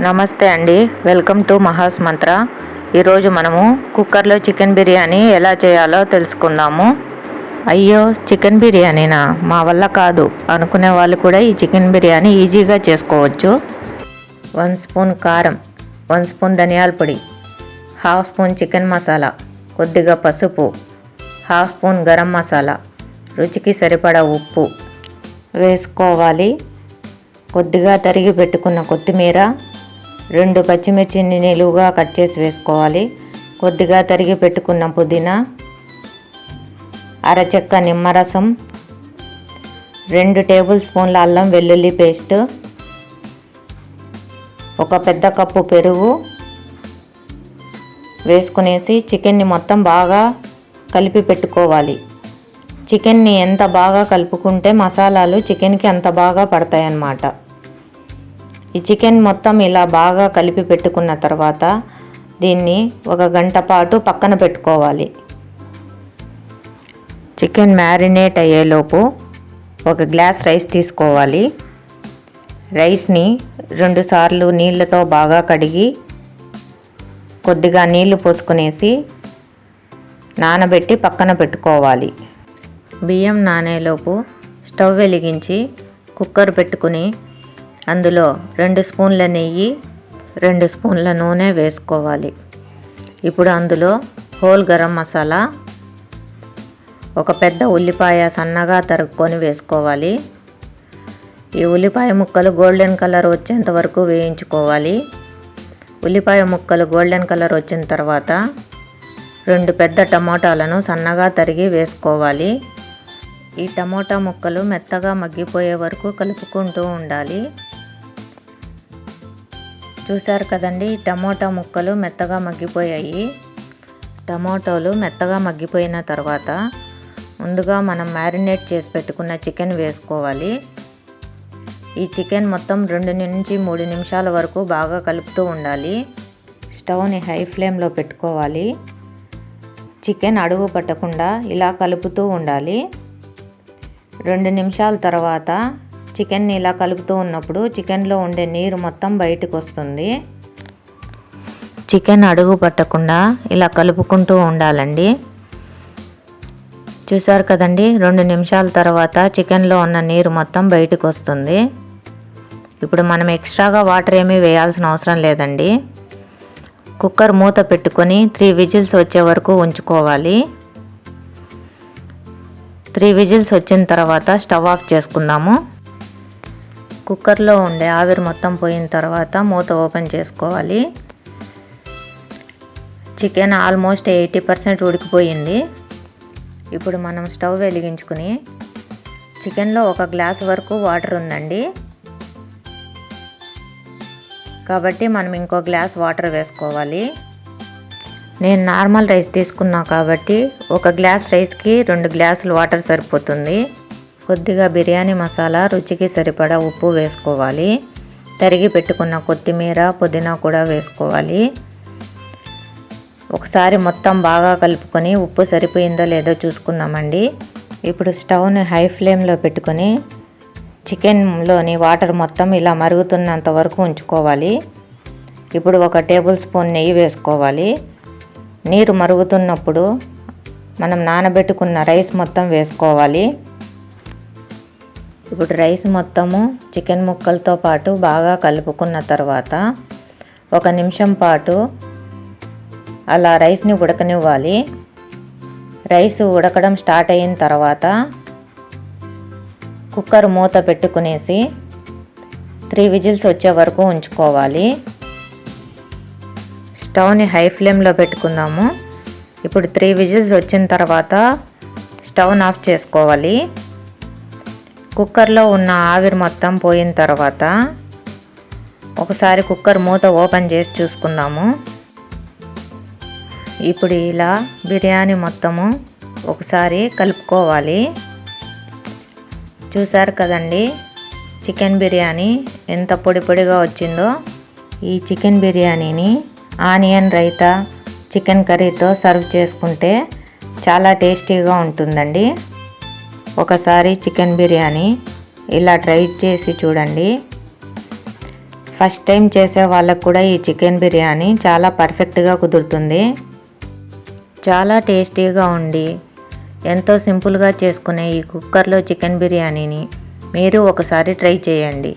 నమస్తే అండి. Welcome to Maha's మంత్ర. ఈరోజు మనము కుక్కర్లో చికెన్ బిర్యానీ ఎలా చేయాలో తెలుసుకుందాము. అయ్యో చికెన్ బిర్యానీనా? మా వల్ల కాదు. అనుకునే వాళ్ళు కూడా ఈ చికెన్ బిర్యానీ ఈజీగా చేసుకోవచ్చు. వన్ స్పూన్ కారం వన్ స్పూన్ ధనియాల పొడి హాఫ్ స్పూన్ చికెన్ మసాలా కొద్దిగా పసుపు హాఫ్ స్పూన్ గరం మసాలా రుచికి సరిపడా ఉప్పు వేసుకోవాలి. కొద్దిగా తరిగి పెట్టుకున్న కొత్తిమీర రెండు పచ్చిమిర్చిని నిలువుగా కట్ చేసి వేసుకోవాలి. కొద్దిగా తరిగి పెట్టుకున్న పుదీనా అరచెక్క నిమ్మరసం రెండు టేబుల్ స్పూన్ల అల్లం వెల్లుల్లి పేస్ట్ ఒక పెద్ద కప్పు పెరుగు వేసుకునేసి చికెన్ని మొత్తం బాగా కలిపి పెట్టుకోవాలి. చికెన్ని ఎంత బాగా కలుపుకుంటే మసాలాలు చికెన్కి అంత బాగా పడతాయన్నమాట. ఈ చికెన్ మొత్తం ఇలా బాగా కలిపి పెట్టుకున్న తర్వాత దీన్ని ఒక గంట పాటు పక్కన పెట్టుకోవాలి. చికెన్ మ్యారినేట్ అయ్యేలోపు ఒక గ్లాస్ రైస్ తీసుకోవాలి. రైస్ని రెండుసార్లు నీళ్ళతో బాగా కడిగి కొద్దిగా నీళ్ళు పోసుకునేసి నానబెట్టి పక్కన పెట్టుకోవాలి. బియ్యం నానేలోపు స్టవ్ వెలిగించి కుక్కర్ పెట్టుకుని అందులో రెండు స్పూన్ల నెయ్యి రెండు స్పూన్ల నూనె వేసుకోవాలి. ఇప్పుడు అందులో హోల్ గరం మసాలా ఒక పెద్ద ఉల్లిపాయ సన్నగా తరుక్కొని వేసుకోవాలి. ఈ ఉల్లిపాయ ముక్కలు గోల్డెన్ కలర్ వచ్చేంత వరకు వేయించుకోవాలి. ఉల్లిపాయ ముక్కలు గోల్డెన్ కలర్ వచ్చిన తర్వాత రెండు పెద్ద టమోటాలను సన్నగా తరిగి వేసుకోవాలి. ఈ టమోటా ముక్కలు మెత్తగా మగ్గిపోయే వరకు కలుపుకుంటూ ఉండాలి. చూసారు కదండి టమోటా ముక్కలు మెత్తగా మగ్గిపోయాయి. టమోటోలు మెత్తగా మగ్గిపోయిన తర్వాత ముందుగా మనం మ్యారినేట్ చేసి పెట్టుకున్న చికెన్ వేసుకోవాలి. ఈ చికెన్ మొత్తం రెండు నుంచి మూడు నిమిషాల వరకు బాగా కలుపుతూ ఉండాలి. స్టవ్ని హై ఫ్లేమ్లో పెట్టుకోవాలి. చికెన్ అడుగు పట్టకుండా ఇలా కలుపుతూ ఉండాలి. రెండు నిమిషాల తర్వాత చికెన్ని ఇలా కలుపుతూ ఉన్నప్పుడు చికెన్లో ఉండే నీరు మొత్తం బయటకు వస్తుంది చికెన్ అడుగు పట్టకుండా ఇలా కలుపుకుంటూ ఉండాలండి. చూసారు కదండి రెండు నిమిషాల తర్వాత చికెన్లో ఉన్న నీరు మొత్తం బయటకు వస్తుంది ఇప్పుడు మనం ఎక్స్ట్రాగా వాటర్ ఏమీ వేయాల్సిన అవసరం లేదండి. కుక్కర్ మూత పెట్టుకొని త్రీ విజిల్స్ వచ్చే వరకు ఉంచుకోవాలి. త్రీ విజిల్స్ వచ్చిన తర్వాత స్టవ్ ఆఫ్ చేసుకుందాము. కుక్కర్లో ఉండే ఆవిరి మొత్తం పోయిన తర్వాత మూత ఓపెన్ చేసుకోవాలి. చికెన్ ఆల్మోస్ట్ ఎయిటీ పర్సెంట్ ఉడికిపోయింది. ఇప్పుడు మనం స్టవ్ వెలిగించుకుని చికెన్లో ఒక గ్లాస్ వరకు వాటర్ ఉందండి. కాబట్టి మనం ఇంకో గ్లాస్ వాటర్ వేసుకోవాలి. నేను నార్మల్ రైస్ తీసుకున్నా కాబట్టి ఒక గ్లాస్ రైస్కి రెండు గ్లాసులు వాటర్ సరిపోతుంది. కొద్దిగా బిర్యానీ మసాలా రుచికి సరిపడా ఉప్పు వేసుకోవాలి. తరిగి పెట్టుకున్న కొత్తిమీర పుదీనా కూడా వేసుకోవాలి. ఒకసారి మొత్తం బాగా కలుపుకొని ఉప్పు సరిపోయిందో లేదో చూసుకుందామండి. ఇప్పుడు స్టవ్ని హై ఫ్లేమ్లో పెట్టుకొని చికెన్లోని వాటర్ మొత్తం ఇలా మరుగుతున్నంత వరకు ఉంచుకోవాలి. ఇప్పుడు ఒక టేబుల్ స్పూన్ నెయ్యి వేసుకోవాలి. నీరు మరుగుతున్నప్పుడు మనం నానబెట్టుకున్న రైస్ మొత్తం వేసుకోవాలి. ఇప్పుడు రైస్ మొత్తము చికెన్ ముక్కలతో పాటు బాగా కలుపుకున్న తర్వాత ఒక నిమిషం పాటు అలా రైస్ని ఉడకనివ్వాలి. రైస్ ఉడకడం స్టార్ట్ అయిన తర్వాత కుక్కర్ మూత పెట్టుకునేసి త్రీ విజిల్స్ వచ్చే వరకు ఉంచుకోవాలి. స్టవ్ని హై ఫ్లేమ్లో పెట్టుకుందాము. ఇప్పుడు త్రీ విజిల్స్ వచ్చిన తర్వాత స్టవ్ని ఆఫ్ చేసుకోవాలి. కుక్కర్లో ఉన్న ఆవిరి మొత్తం పోయిన తర్వాత ఒకసారి కుక్కర్ మూత ఓపెన్ చేసి చూసుకుందాము. ఇప్పుడు ఇలా బిర్యానీ మొత్తము ఒకసారి కలుపుకోవాలి. చూసారు కదండి చికెన్ బిర్యానీ ఎంత పొడి పొడిగా వచ్చిందో. ఈ చికెన్ బిర్యానీని ఆనియన్ రైతా చికెన్ కర్రీతో సర్వ్ చేసుకుంటే చాలా టేస్టీగా ఉంటుందండి. ఒకసారి చికెన్ బిర్యానీ ఇలా ట్రై చేసి చూడండి. ఫస్ట్ టైం చేసే వాళ్ళకు కూడా ఈ చికెన్ బిర్యానీ చాలా పర్ఫెక్ట్గా కుదురుతుంది. చాలా టేస్టీగా ఉండి ఎంతో సింపుల్గా చేసుకునే ఈ కుక్కర్లో చికెన్ బిర్యానీని మీరు ఒకసారి ట్రై చేయండి.